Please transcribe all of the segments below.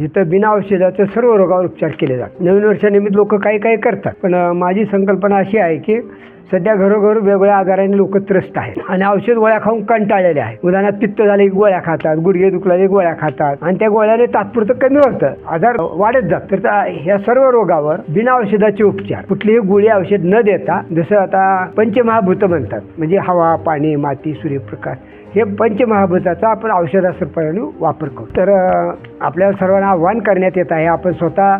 जिथं बिना औषधाचं सर्व रोगावर उपचार केले जातात. नवीन वर्षानिमित्त लोक काही काही करतात. पण माझी संकल्पना अशी आहे की सध्या घरोघर वेगवेगळ्या आजाराने लोक त्रस्त आहेत. आणि औषध गोळ्या खाऊन कंटाळलेले आहेत. उदाहरणार्थ पित्त झाले की गोळ्या खातात. गुडघे दुखल्याने गोळ्या खातात. आणि त्या गोळ्याने तात्पुरतं कमी होतं. आजार वाढत जात तर त्या- ह्या सर्व रोगावर बिना औषधाचे उपचार कुठलीही गोळी औषध न देता जसं आता पंचमहाभूत म्हणतात. म्हणजे हवा पाणी माती सूर्यप्रकाश हे पंचमहाभूताचा आपण औषधाप्रमाणे वापर करू तर आपल्या सर्वांना आव्हान करण्यात येत आहे आपण स्वतः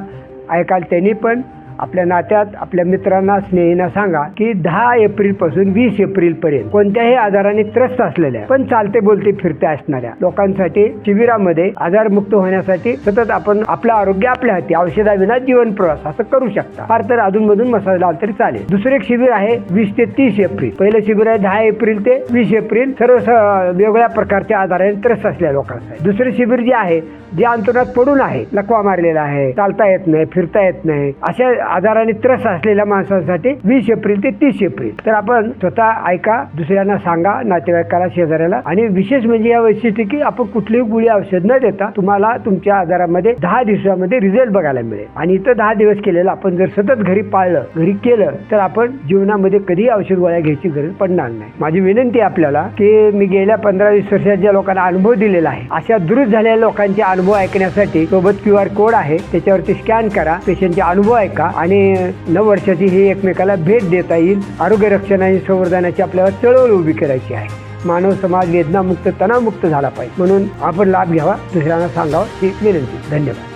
ऐकाल त्यांनी पण. आपल्या नात्यात आपल्या मित्रांना स्नेहींना सांगा की दहा एप्रिलपासून वीस एप्रिल पर्यंत कोणत्याही आजाराने त्रस्त असलेल्या पण चालते बोलते फिरते असणाऱ्या लोकांसाठी शिबिरामध्ये आजारमुक्त होण्यासाठी सतत आपण आपलं आरोग्य आपल्या हाती औषधाविना जीवन प्रवास असं करू शकता. फार तर अधूनमधून मसाज लावला तरी चालेल. दुसरं एक शिबिर आहे वीस ते तीस एप्रिल. पहिलं शिबिर आहे दहा एप्रिल ते वीस एप्रिल. सर्व वेगवेगळ्या प्रकारच्या आजाराने त्रस्त असलेल्या लोकांसाठी. दुसरे शिबिर जे आहे जे अंतरात पडून आहे लकवा मारलेला आहे चालता येत नाही फिरता येत नाही अशा आजाराने त्रस्त असलेल्या माणसांसाठी वीस एप्रिल ते तीस एप्रिल. तर आपण स्वतः ऐका दुसऱ्यांना सांगा नातेवाईकाला शेजाऱ्याला. आणि विशेष म्हणजे या वैशिष्ट्य की आपण कुठलीही गोळी औषध न देता तुम्हाला तुमच्या आजारामध्ये दहा दिवसामध्ये रिझल्ट बघायला मिळेल. आणि इथं दहा दिवस केलेलं आपण जर सतत घरी पाळलं घरी केलं तर आपण जीवनामध्ये कधी औषध गोळ्या घ्यायची गरज पडणार नाही. माझी विनंती आपल्याला की मी गेल्या पंधरा वीस वर्षात ज्या लोकांना अनुभव दिलेला आहे अशा दुरुस्त झालेल्या लोकांचे अनुभव ऐकण्यासाठी सोबत क्यू आर कोड आहे त्याच्यावरती स्कॅन करा पेशंटचे अनुभव ऐका आणि नऊ वर्षाची ही एकमेकाला भेट देता येईल. आरोग्य रक्षण आणि संवर्धनाची आपल्याला चळवळ उभी करायची आहे. मानव समाज वेदनामुक्त तणावमुक्त झाला पाहिजे. म्हणून आपण लाभ घ्यावा. दुसऱ्यांना सांगावा ही विनंती. धन्यवाद.